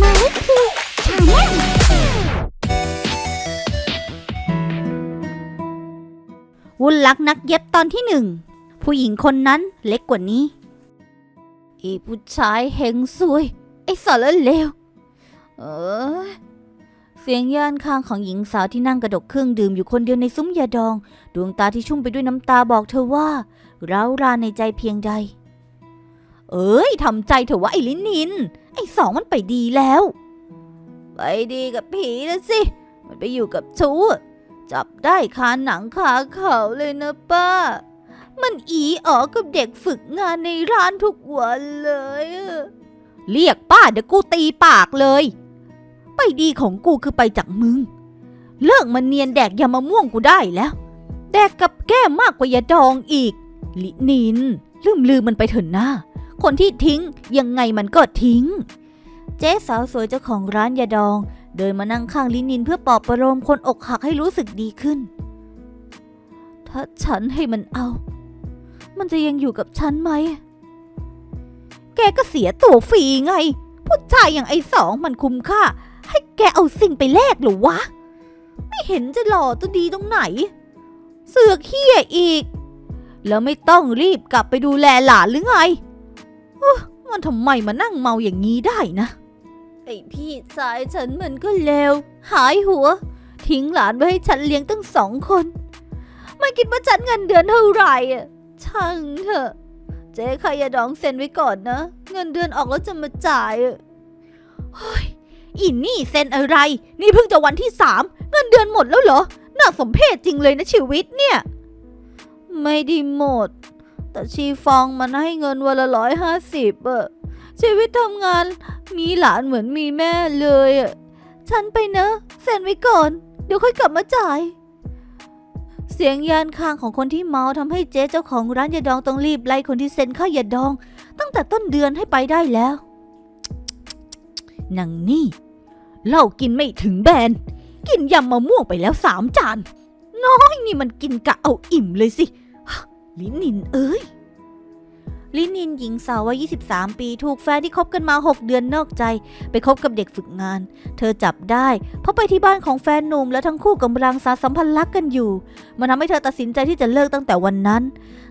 มาลิคีชาแนลวุ่นลักนักเย็บตอนที่หนึ่ง ผู้หญิงคนนั้นเล็กกว่านี้ อีผู้ชายเฮงซวย ไอ้สารเลว เออ เสียงย่านข้างของหญิงสาวที่นั่งกระดกเครื่องดื่มอยู่คนเดียวในซุ้มยาดอง ดวงตาที่ชุ่มไปด้วยน้ำตาบอกเธอว่าร้าวรานในใจเพียงใด เอ้ยทำใจเถอะว่าไอ้ลินิน ไอ้สองมันไปดีแล้ว ไปดีกับผีนะสิ มันไปอยู่กับชู้จับได้คาหนังคาเขาเลยนะป้า มันอีอ๋อกับเด็กฝึกงานในร้านทุกวันเลย เรียกป้าเดี๋ยวกูตีปากเลย ไปดีของกูคือไปจากมึง เลิกมันเนียนแดกยามะม่วงกูได้แล้ว แดกกับแก้มมากกว่ายาดองอีก ลินิน ลืมลืมมันไปเถอะนะคนที่ทิ้งยังไงมันก็ทิ้ง เจ๊สาวสวยเจ้าของร้านยาดอง เดินมานั่งข้างลินินเพื่อปลอบประโลมคนอกหักให้รู้สึกดีขึ้น ถ้าฉันให้มันเอา มันจะยังอยู่กับฉันไหม แกก็เสียตัวฟรีไง ผู้ชายอย่างไอ้สองมันคุ้มค่า ให้แกเอาสิ่งไปแลกหรือวะ ไม่เห็นจะหล่อจะดีตรงไหน เสือกเฮี้ยอีก แล้วไม่ต้องรีบกลับไปดูแลหลานหรือไงอมันทำไมมานั่งเมาอย่างนี้ได้นะ ไอพี่ชายฉันมันก็เลวหายหัว ทิ้งหลานไว้ให้ฉันเลี้ยงตั้งสองคน ไม่คิดว่าฉันเงินเดือนเท่าไหร่อะช่างเถอะ เจ๊ใครอย่าดองเซ็นไว้ก่อนนะ เงินเดือนออกแล้วจะมาจ่ายอะเฮ้ย อีนี่เซ็นอะไร นี่เพิ่งจะวันที่สามเงินเดือนหมดแล้วเหรอ น่าสมเพชจริงเลยนะชีวิตเนี่ย ไม่ได้หมด แต่ชีฟองมันให้เงินวันละร้อยห้าสิบอะชีวิตทำงานมีหลานเหมือนมีแม่เลยอะฉันไปเนอะเซ็นไว้ก่อน เดี๋ยวค่อยกลับมาจ่าย เสียงยานคางของคนที่เมาทำให้เจ๊เจ้าของร้านยาดองต้องรีบไล่คนที่เซ็นค่ายาดอง ตั้งแต่ต้นเดือนให้ไปได้แล้วนังนี่ เหล้ากินไม่ถึงแบน กินยำมะม่วงไปแล้วสามจาน น้อยนี่มันกินกะเอาอิ่มเลยสิ ลินินเอ้ย ลินินหญิงสาววัย23 ปีถูกแฟนที่คบกันมา 6 เดือนนอกใจ ไปคบกับเด็กฝึกงาน เธอจับได้ เพราะไปที่บ้านของแฟนหนุ่มและทั้งคู่กำลังสารสัมพันธ์รักกันอยู่ มันทำให้เธอตัดสินใจที่จะเลิกตั้งแต่วันนั้น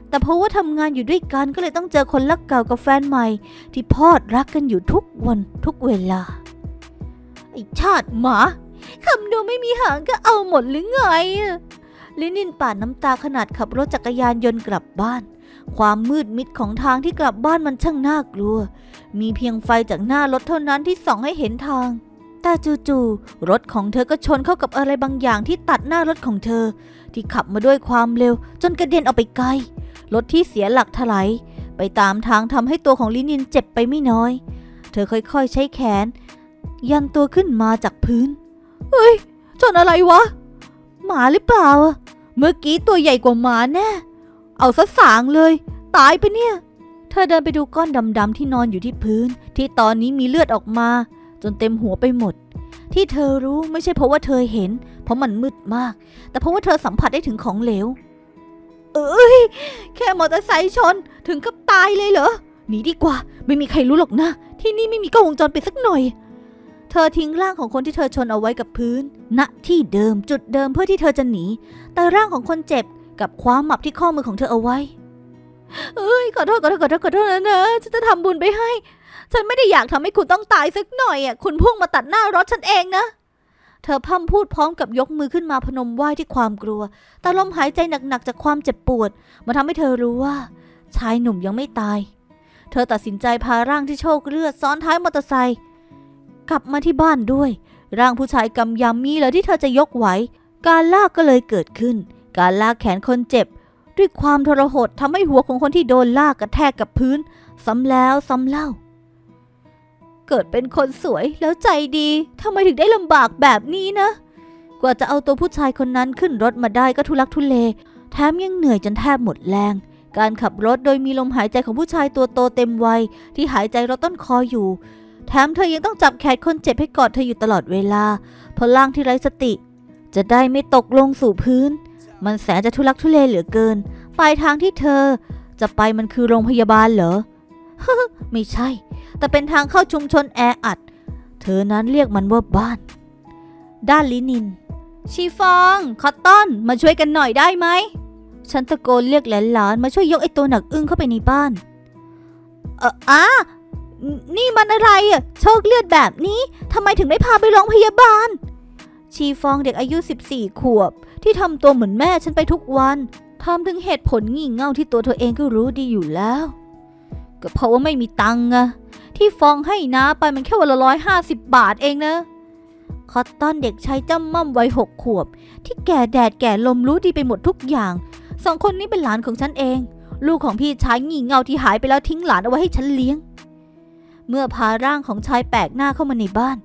แต่เพราะว่าทำงานอยู่ด้วยกันก็เลยต้องเจอคนรักเก่ากับแฟนใหม่ ที่พอดรักกันอยู่ทุกวันทุกเวลา ไอชาติหมาคำดูไม่มีหางก็เอาหมดหรือไงอะลินินป่าน้ำตาขนาดขับรถจักรยานยนต์กลับบ้าน ความมืดมิดของทางที่กลับบ้านมันช่างน่ากลัว มีเพียงไฟจากหน้ารถเท่านั้นที่ส่องให้เห็นทาง แต่จู่ๆรถของเธอก็ชนเข้ากับอะไรบางอย่างที่ตัดหน้ารถของเธอ ที่ขับมาด้วยความเร็ว จนกระเด็นออกไปไกล รถที่เสียหลักถลายไปตามทางทำให้ตัวของลินินเจ็บไปไม่น้อย เธอค่อยๆ ใช้แขน ยันตัวขึ้นมาจากพื้น เฮ้ย ชนอะไรวะ หมาหรือเปล่า เมื่อกี้ตัวใหญ่กว่าหมาแน่ เอาซะสางเลย ตายไปเนี่ย เธอเดินไปดูก้อนดำๆที่นอนอยู่ที่พื้น ที่ตอนนี้มีเลือดออกมา จนเต็มหัวไปหมด ที่เธอรู้ไม่ใช่เพราะว่าเธอเห็น เพราะมันมืดมาก แต่เพราะว่าเธอสัมผัสได้ถึงของเหลว เอ้ย แค่มอเตอร์ไซค์ชนถึงกับตายเลยเหรอ หนีดีกว่า ไม่มีใครรู้หรอกนะ ที่นี่ไม่มีกล้องวงจรปิดสักหน่อย เธอทิ้งร่างของคนที่เธอชนเอาไว้กับพื้น ณ ที่เดิมจุดเดิมเพื่อที่เธอจะหนี แต่ร่างของคนเจ็บกับคว้าหมับที่ข้อมือของเธอเอาไว้ เอ้ยขอโทษขอโทษขอโทษขอโทษนะนะฉันจะทำบุญไปให้ ฉันไม่ได้อยากทำให้คุณต้องตายสักหน่อยอะ คุณพุ่งมาตัดหน้ารถฉันเองนะ เธอพร่ำพูดพร้อมกับยกมือขึ้นมาพนมไหว้ที่ความกลัว แต่ลมหายใจหนักๆจากความเจ็บปวดมาทำให้เธอรู้ว่า ชายหนุ่มยังไม่ตาย เธอตัดสินใจพาร่างที่โชคเลือดซ้อนท้ายมอเตอร์ไซค์ กลับมาที่บ้านด้วย ร่างผู้ชายกำยำมีเหรอที่เธอจะยกไหว การลากก็เลยเกิดขึ้น การลากแขนคนเจ็บ ด้วยความทรหดทำให้หัวของคนที่โดนลากกระแทกกับพื้น ซ้ำแล้วซ้ำเล่า เกิดเป็นคนสวยแล้วใจดีทำไมถึงได้ลำบากแบบนี้นะ กว่าจะเอาตัวผู้ชายคนนั้นขึ้นรถมาได้ก็ทุลักทุเล แถมยังเหนื่อยจนแทบหมดแรงการขับรถโดยมีลมหายใจของผู้ชายตัวโตเต็มวัยที่หายใจรถต้นคออยู่ แถมเธอยังต้องจับแขนคนเจ็บให้กอดเธออยู่ตลอดเวลาเพราะร่างที่ไร้สติ จะได้ไม่ตกลงสู่พื้น มันแสนจะทุลักทุเลเหลือเกิน ปลายทางที่เธอ จะไปมันคือโรงพยาบาลเหรอ ไม่ใช่ แต่เป็นทางเข้าชุมชนแออัด เธอนั้นเรียกมันว่าบ้าน ด้านลินิน ชีฟอง คอตตอน มาช่วยกันหน่อยได้ไหม ฉันตะโกนเรียกหลานๆมาช่วยยกไอ้ตัวหนักอึ้งเข้าไปในบ้าน เอออะ อะไรอะโชคเลือดแบบนี้ทำไมถึงไม่พาไปโรงพยาบาล ชีฟองเด็กอายุ 14 ขวบ ที่ทำตัวเหมือนแม่ฉันไปทุกวันทำถึงเหตุผลงี่เง่าที่ตัวเธอเองก็รู้ดีอยู่แล้ว ก็เพราะว่าไม่มีตังค์อะที่ฟองให้น้าไปมันแค่วันละร้อยห้าสิบบาทเองนะ คอตตอนเด็กชายจ้ำม่ำวัยหกขวบ ที่แก่แดดแก่ลมรู้ดีไปหมดทุกอย่าง สองคนนี้เป็นหลานของฉันเอง ลูกของพี่ชายงี่เง่าที่หายไปแล้วทิ้งหลานเอาไว้ให้ฉันเลี้ยง เมื่อพาร่างของชายแปลกหน้าเข้ามาในบ้าน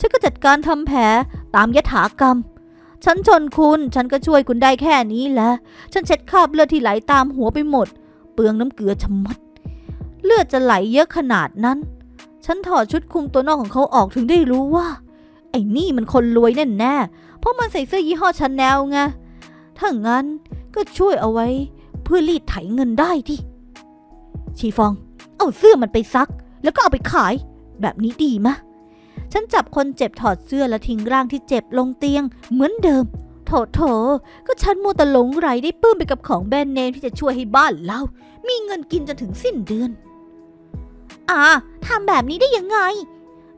ฉันก็จัดการทำแผลตามยถากรรม ฉันชนคุณ ฉันก็ช่วยคุณได้แค่นี้แหละ ฉันเช็ดคราบเลือดที่ไหลตามหัวไปหมด เปลืองน้ำเกลือชะมัด เลือดจะไหลเยอะขนาดนั้น ฉันถอดชุดคลุมตัวนอกของเขาออกถึงได้รู้ว่า ไอ้นี่มันคนรวยแน่แน่เพราะมันใส่เสื้อยี่ห้อชาแนลไง ถ้างั้นก็ช่วยเอาไว้ เพื่อรีดไถเงินได้ที่ชีฟอง เอาเสื้อมันไปซัก แล้วก็เอาไปขาย แบบนี้ดีมะ ฉันจับคนเจ็บถอดเสื้อและทิ้งร่างที่เจ็บลงเตียง เหมือนเดิม โถโถ ก็ฉันมัวแต่หลงไหลได้ปลื้มไปกับของแบรนด์เนมที่จะช่วยให้บ้านเรา มีเงินกินจนถึงสิ้นเดือน อ่าทำแบบนี้ได้ยังไง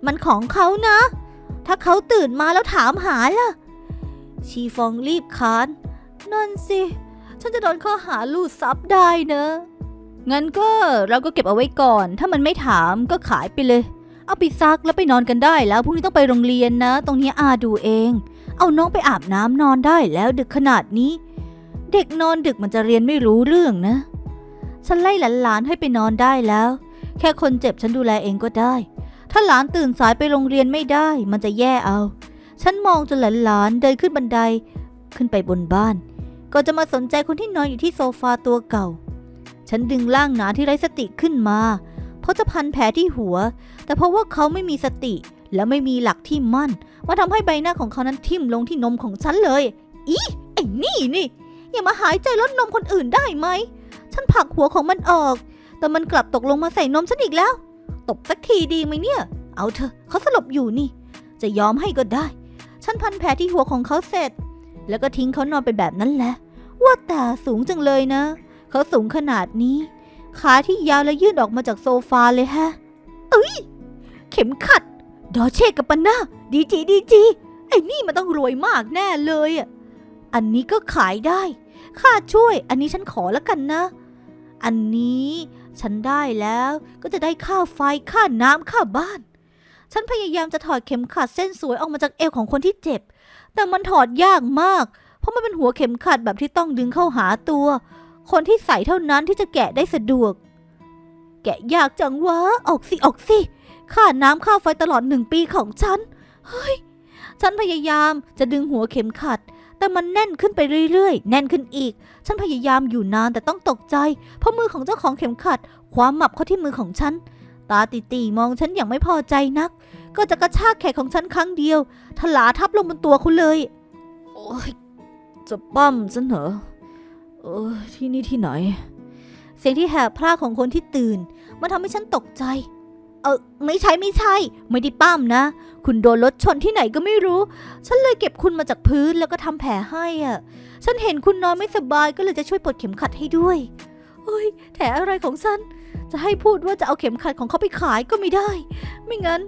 มันของเขานะ ถ้าเขาตื่นมาแล้วถามหาล่ะ ชีฟองรีบค้าน นั่นสิ ฉันจะโดนข้อหาลูดซับได้นะ งั้นก็เราก็เก็บเอาไว้ก่อน ถ้ามันไม่ถามก็ขายไปเลย เอาไปซักแล้วไปนอนกันได้แล้วพรุ่งนี้ต้องไปโรงเรียนนะ ตรงนี้อาดูเอง เอาน้องไปอาบน้ำนอนได้แล้วดึกขนาดนี้ เด็กนอนดึกมันจะเรียนไม่รู้เรื่องนะ ฉันไล่หลานๆให้ไปนอนได้แล้ว แค่คนเจ็บฉันดูแลเองก็ได้ ถ้าหลานตื่นสายไปโรงเรียนไม่ได้ มันจะแย่เอา ฉันมองจนหลานๆเดินขึ้นบันได ขึ้นไปบนบ้าน ก็จะมาสนใจคนที่นอนอยู่ที่โซฟาตัวเก่า ฉันดึงร่างหนาที่ไร้สติขึ้นมา เพราะจะพันแผลที่หัว แต่เพราะว่าเขาไม่มีสติและไม่มีหลักที่มั่นมาทำให้ใบหน้าของเขานั้นทิ่มลงที่นมของฉันเลย อีไอ้นี่นี่ อย่ามาหายใจลดนมคนอื่นได้ไหม ฉันผลักหัวของมันออก แต่มันกลับตกลงมาใส่นมฉันอีกแล้ว ตบสักทีดีไหมเนี่ย เอาเถอะเขาสลบอยู่นี่ จะยอมให้ก็ได้ ฉันพันแผลที่หัวของเขาเสร็จ แล้วก็ทิ้งเขานอนไปแบบนั้นแหละ ว่าแต่สูงจังเลยนะ เขาสูงขนาดนี้ ขาที่ยาวและยื่นออกมาจากโซฟาเลยฮะเอ้ย เข็มขัด ดอเช่กับปันนาดีจีดีจี ไอ้นี่มันต้องรวยมากแน่เลยอะ อันนี้ก็ขายได้ ค่าช่วย อันนี้ฉันขอแล้วกันนะ อันนี้ฉันได้แล้วก็จะได้ค่าไฟค่าน้ำค่าบ้าน ฉันพยายามจะถอดเข็มขัดเส้นสวยออกมาจากเอวของคนที่เจ็บ แต่มันถอดยากมาก เพราะมันเป็นหัวเข็มขัดแบบที่ต้องดึงเข้าหาตัว คนที่ใส่เท่านั้นที่จะแกะได้สะดวก แกะยากจังวะ ออกสิ ออกสิ ค่าน้ำค่าไฟตลอดหนึ่งปีของฉัน เฮ้ย ฉันพยายามจะดึงหัวเข็มขัด แต่มันแน่นขึ้นไปเรื่อยๆ แน่นขึ้นอีก ฉันพยายามอยู่นานแต่ต้องตกใจ เพราะมือของเจ้าของเข็มขัด ความหมับเข้าที่มือของฉัน ตาตีตีมองฉันอย่างไม่พอใจนัก ก็จะกระชากแขนของฉันครั้งเดียว ถลาทับลงบนตัวคุณเลย โอ้ยจะปั้มฉันเหรอ เออที่นี่ที่ไหน เสียงที่แหบพลาดของคนที่ตื่น มันทำให้ฉันตกใจ เออไม่ใช่ไม่ใช่ ไม่ได้ปั้มนะ คุณโดนรถชนที่ไหนก็ไม่รู้ ฉันเลยเก็บคุณมาจากพื้นแล้วก็ทำแผลให้อะ ฉันเห็นคุณนอนไม่สบายก็เลยจะช่วยปลดเข็มขัดให้ด้วยเฮ้ยแผลอะไรของฉัน จะให้พูดว่าจะเอาเข็มขัดของเขาไปขายก็ไม่ได้ ไม่งั้น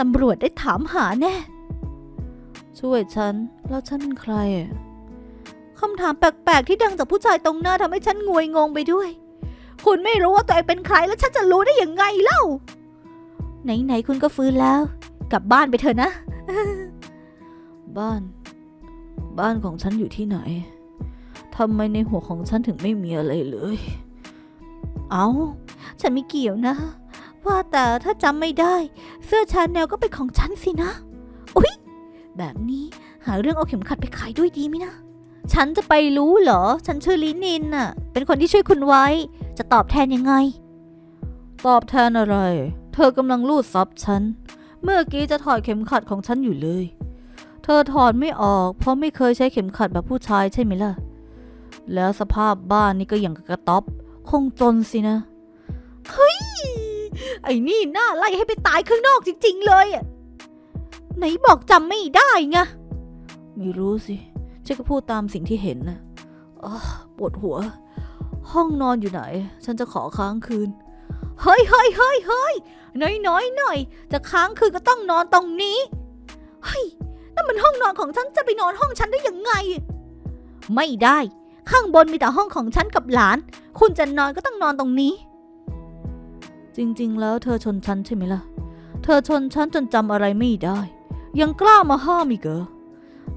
ตำรวจได้ถามหาแน่ ช่วยฉัน แล้วฉันเป็นใครอะ คำถามแปลกๆที่ดังจากผู้ชายตรงหน้าทำให้ฉันงวยงงไปด้วย คุณไม่รู้ว่าตัวเองเป็นใครแล้วฉันจะรู้ได้ยังไงเล่า ไหนๆคุณก็ฟื้นแล้ว กลับบ้านไปเถอะนะ บ้าน บ้านของฉันอยู่ที่ไหนทำไมในหัวของฉันถึงไม่มีอะไรเลย เอาฉันไม่เกี่ยวนะ ว่าแต่ถ้าจำไม่ได้ เสื้อชาแนลก็เป็นของฉันสินะ อุ๊ย แบบนี้หาเรื่องเอาเข็มขัดไปขายด้วยดีไหมนะ ฉันจะไปรู้เหรอ ฉันชื่อลินินน่ะ เป็นคนที่ช่วยคุณไว้ จะตอบแทนยังไง ตอบแทนอะไร เธอกำลังลูดซับฉัน เมื่อกี้จะถอดเข็มขัดของฉันอยู่เลย เธอถอดไม่ออก เพราะไม่เคยใช้เข็มขัดแบบผู้ชายใช่ไหมล่ะ แล้วสภาพบ้านนี่ก็อย่างกับกระต๊อบ คงจนสินะ เฮ้ย ไอ้นี่น่าไล่ให้ไปตายข้างนอกจริง ๆ เลยอะไหนบอกจำไม่ได้ไง ไม่รู้สิ ฉันก็พูดตามสิ่งที่เห็นนะอ้อปวดหัว ห้องนอนอยู่ไหน ฉันจะขอค้างคืน เฮ้ยเฮ้ยเฮ้ยเฮ้ยน้อยน้อยหน่อย จะค้างคืนก็ต้องนอนตรงนี้ เฮ้ย นั่นมันห้องนอนของฉันจะไปนอนห้องฉันได้ยังไง ไม่ได้ ข้างบนมีแต่ห้องของฉันกับหลาน คุณจะนอนก็ต้องนอนตรงนี้ จริงๆ แล้วเธอชนฉันใช่ไหมล่ะ เธอชนฉันจนจำอะไรไม่ได้ ยังกล้ามาห้ามอีกเหรอ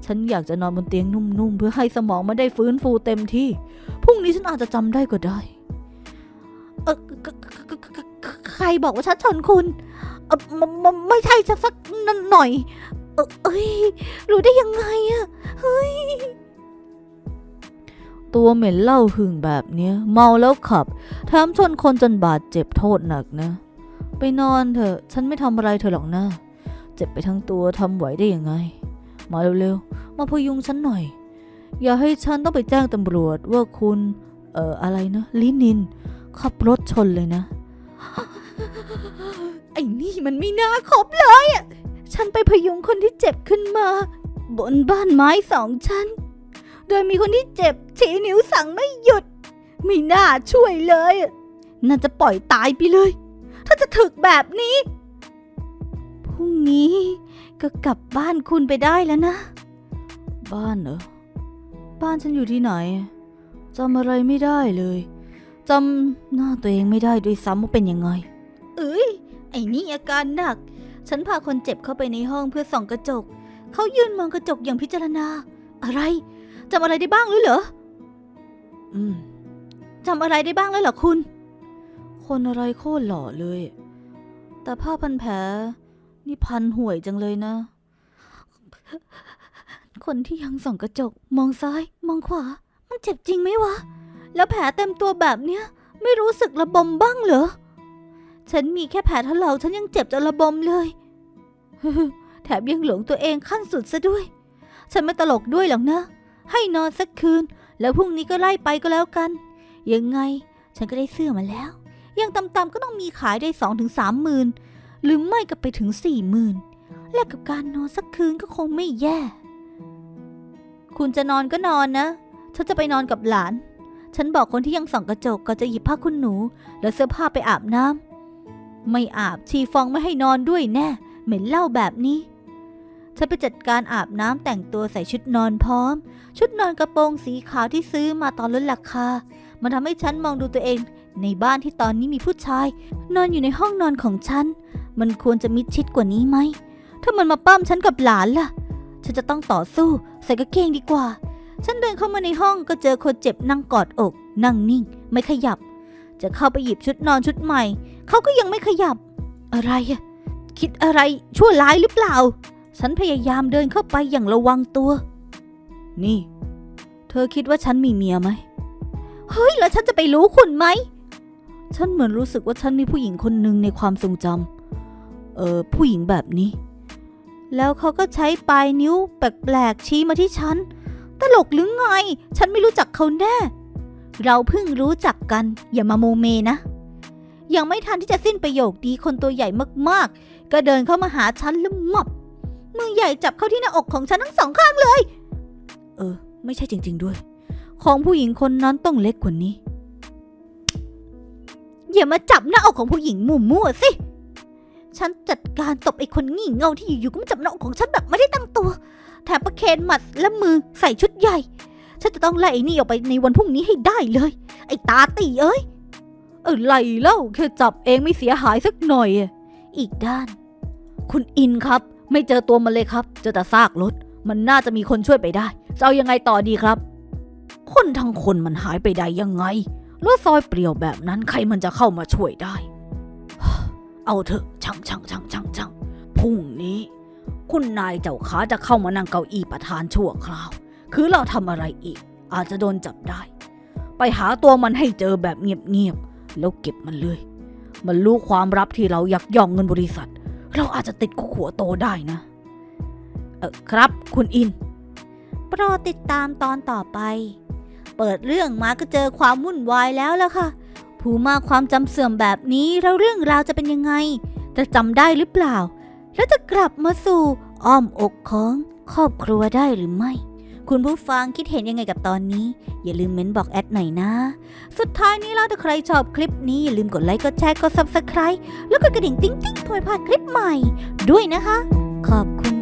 ฉันอยากจะนอนบนเตียงนุ่มๆ เพื่อให้สมองมันได้ฟื้นฟูเต็มที่ พรุ่งนี้ฉันอาจจะจำได้ก็ได้ เออใครใครบอกว่าฉันชนคุณเออมมไม่ใช่จะสักหน่อย เออเอ้ย รู้ได้ยังไงอะเฮ้ย ตัวเหม็นเหล้าหึงแบบเนี้ย เมาแล้วขับแถมชนคนจนบาดเจ็บโทษหนักนะ ไปนอนเถอะ ฉันไม่ทำอะไรเธอหรอกนะ เจ็บไปทั้งตัวทำไหวได้ยังไง มาเร็วๆ มาพยุงฉันหน่อย อย่าให้ฉันต้องไปแจ้งตำรวจว่าคุณ เอ่อ อะไรนะลินิน ขับรถชนเลยนะ ไอ้นี่มันไม่น่าคบเลยอะ ฉันไปพยุงคนที่เจ็บขึ้นมา บนบ้านไม้สองชั้น โดยมีคนที่เจ็บชี้นิ้วสั่งไม่หยุด ไม่น่าช่วยเลยอะน่าจะปล่อยตายไปเลย ถ้าจะถึกแบบนี้ ก็กลับบ้านคุณไปได้แล้วนะ บ้านเหรอ บ้านฉันอยู่ที่ไหนจำอะไรไม่ได้เลยจำหน้าตัวเองไม่ได้ด้วยซ้ำว่าเป็นยังไง เอ้ย ไอ้นี่อาการหนัก ฉันพาคนเจ็บเข้าไปในห้องเพื่อส่องกระจก เขายืนมองกระจกอย่างพิจารณา อะไรจำอะไรได้บ้างหรือเหรอ อืมจำอะไรได้บ้างแล้วเหรอคุณ คนอะไรโคตรหล่อเลย แต่ผ้าพันแผล นี่พันห่วยจังเลยนะ คนที่ยังส่องกระจก มองซ้าย มองขวา มันเจ็บจริงไหมวะ แล้วแผลเต็มตัวแบบเนี้ย ไม่รู้สึกระบมบ้างเหรอ ฉันมีแค่แผลถลอกฉันยังเจ็บจนระบมเลย แถมยังหลงตัวเองขั้นสุดซะด้วย ฉันไม่ตลกด้วยหรอกนะ ให้นอนสักคืน แล้วพรุ่งนี้ก็ไล่ไปก็แล้วกัน ยังไง ฉันก็ได้เสื้อมาแล้ว ยังต่ำๆก็ต้องมีขายได้สองถึงสามหมื่น หรือไม่ก็ไปถึงสี่หมื่นแลกกับการนอนสักคืนก็คงไม่แย่ คุณจะนอนก็นอนนะ ฉันจะไปนอนกับหลาน ฉันบอกคนที่ยังส่องกระจกก็จะหยิบผ้าคุณหนู แล้วเสื้อผ้าไปอาบน้ำไม่อาบชีฟองไม่ให้นอนด้วยแน่ เหม็นเหล้าแบบนี้ ฉันไปจัดการอาบน้ำแต่งตัวใส่ชุดนอนพร้อม ชุดนอนกระโปรงสีขาวที่ซื้อมาตอนลดราคา มันทำให้ฉันมองดูตัวเอง ในบ้านที่ตอนนี้มีผู้ชาย นอนอยู่ในห้องนอนของฉัน มันควรจะมิดชิดกว่านี้ไหม ถ้ามันมาปั้มฉันกับหลานล่ะ ฉันจะต้องต่อสู้ ใส่กางเกงดีกว่า ฉันเดินเข้ามาในห้องก็เจอคนเจ็บนั่งกอดอก นั่งนิ่ง ไม่ขยับ จะเข้าไปหยิบชุดนอนชุดใหม่ เขาก็ยังไม่ขยับ อะไรอะคิดอะไรชั่วร้ายหรือเปล่า ฉันพยายามเดินเข้าไปอย่างระวังตัว นี่ เธอคิดว่าฉันมีเมียไหม เฮ้ย แล้วฉันจะไปรู้คุณไหม ฉันเหมือนรู้สึกว่าฉันมีผู้หญิงคนหนึ่งในความทรงจำ เออผู้หญิงแบบนี้ แล้วเขาก็ใช้ปลายนิ้วแปลกๆชี้มาที่ฉัน ตลกหรือไง ฉันไม่รู้จักเขาแน่ เราเพิ่งรู้จักกันอย่ามาโมเมนะ ยังไม่ทันที่จะสิ้นประโยคดีคนตัวใหญ่มากๆ ก็เดินเข้ามาหาฉันแล้วมับมือใหญ่จับเข้าที่หน้าอกของฉันทั้งสองข้างเลย เออ ไม่ใช่จริง ๆด้วย ของผู้หญิงคนนั้นต้องเล็กกว่านี้ อย่ามาจับหน้าอกของผู้หญิงมั่วมั่วสิ ฉันจัดการตบไอ้คนงี่เง่าที่อยู่ๆก็มาจับหน้าอกของฉันแบบไม่ได้ตั้งตัว แถมประเคนหมัดและมือใส่ชุดใหญ่ ฉันจะต้องไล่ไอ้นี่ออกไปในวันพรุ่งนี้ให้ได้เลย ไอ้ตาตีเอ้ยเออไล่เล่าแค่จับเองไม่เสียหายสักหน่อยอะอีกด้าน คุณอินครับ ไม่เจอตัวมันเลยครับเจอแต่ซากรถ มันน่าจะมีคนช่วยไปได้จะเอายังไงต่อดีครับ คนทั้งคนมันหายไปได้ยังไงรถซอยเปลี่ยวแบบนั้นใครมันจะเข้ามาช่วยได้ เอาเถอะช่างช่างช่างช่างช่างพรุ่งนี้ คุณนายเจ้าขาจะเข้ามานั่งเก้าอี้ประธานชั่วคราว คือเราทำอะไรอีก อาจจะโดนจับได้ ไปหาตัวมันให้เจอแบบเงียบๆแล้วเก็บมันเลย มันรู้ความลับที่เรายักย่องเงินบริษัท เราอาจจะติดคุกหัวโตได้นะเออครับ คุณอิน โปรดติดตามตอนต่อไป เปิดเรื่องมาก็เจอความวุ่นวายแล้วล่ะค่ะ ผู้มากความจำเสื่อมแบบนี้แล้วเรื่องราวจะเป็นยังไง จะจำได้หรือเปล่า แล้วจะกลับมาสู่อ้อมอกของครอบครัวได้หรือไม่ คุณผู้ฟังคิดเห็นยังไงกับตอนนี้ อย่าลืมเม้นบอกแอดหน่อยนะ สุดท้ายนี้แล้วถ้าใครชอบคลิปนี้ อย่าลืมกดไลค์กดแชร์กด subscribe แล้วก็กระดิ่งติ๊งติ๊งเพื่อไม่พลาดคลิปใหม่ ด้วยนะคะ ขอบคุณ